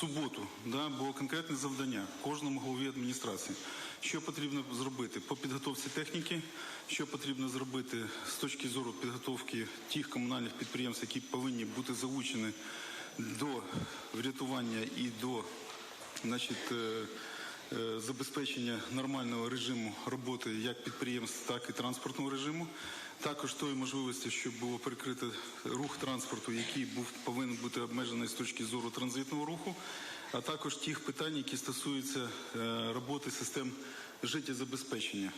суботу да, було конкретне завдання кожному голові адміністрації, що потрібно зробити по підготовці техніки, що потрібно зробити з точки зору підготовки тих комунальних підприємств, які повинні бути залучені до врятування і до значить, е, забезпечення нормального режиму роботи як підприємств, так і транспортного режиму. Також тої можливості, щоб було перекрито рух транспорту, який був повинен бути обмежений з точки зору транзитного руху, а також тих питань, які стосуються е, роботи систем життєзабезпечення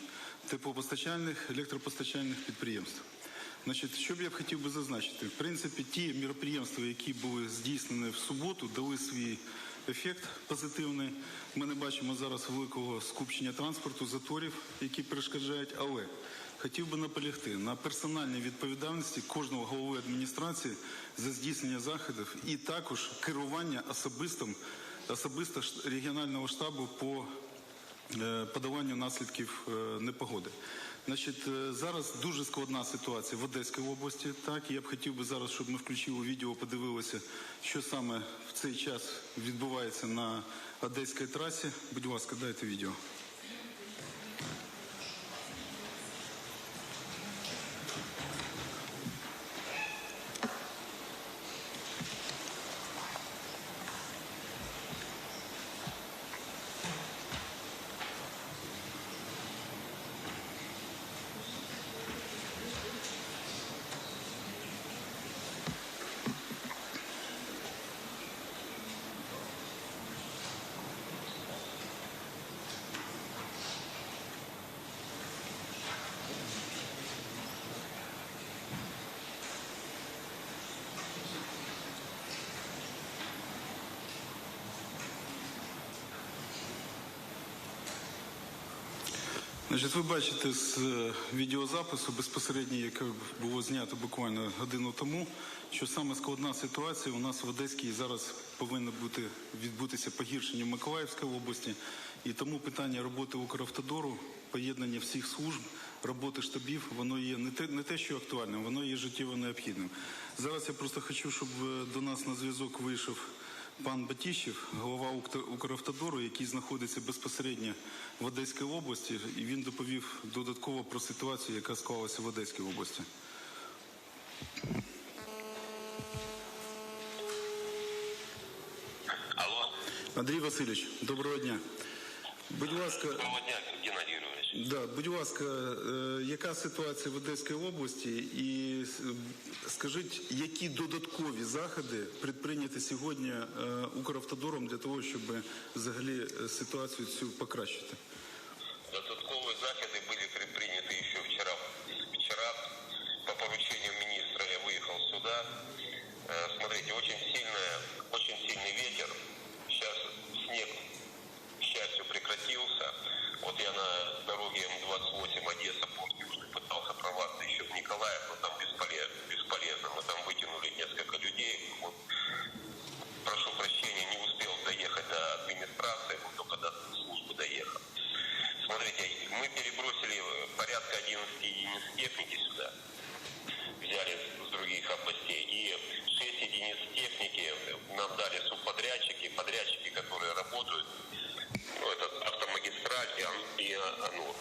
теплопостачальних, електропостачальних підприємств. Значить, що б я б хотів би зазначити, в принципі, ті міроприємства, які були здійснені в суботу, дали свій ефект позитивний. Ми не бачимо зараз великого скупчення транспорту, заторів, які перешкоджають, але хотів би наполягти на персональній відповідальності кожного голови адміністрації за здійснення заходів і також керування особистим, особисто регіонального штабу по е, подоланню наслідків е, непогоди. Значить, е, зараз дуже складна ситуація в Одеській області. Так, я б хотів би зараз, щоб ми включили відео, подивилися, що саме в цей час відбувається на Одеській трасі. Будь ласка, дайте відео. Значить, ви бачите з е, відеозапису безпосередньо, яке було знято буквально годину тому, що саме складна ситуація у нас в Одеській зараз повинна бути відбутися погіршення в Миколаївській області, і тому питання роботи Укравтодору, поєднання всіх служб, роботи штабів, воно є не те, не те, що актуальним, воно є життєво необхідним. Зараз я просто хочу, щоб е, до нас на зв'язок вийшов. Пан Батіщев, голова Укр- Укравтодору, який знаходиться безпосередньо в Одеській області, і він доповів додатково про ситуацію, яка склалася в Одеській області. Алло, Андрій Васильович, доброго дня. Будь ласка, Геннадий Юрьевич. да, будь ласка, е, яка ситуація в Одеській області? І е, скажіть, які додаткові заходи предприйняті сьогодні е, Укравтодором для того, щоб взагалі ситуацію цю покращити? Порядка 11 единиц техники сюда, взяли с других областей, и 6 единиц техники нам дали субподрядчики, подрядчики, которые работают, ну, это автомагистраль и, и Анур.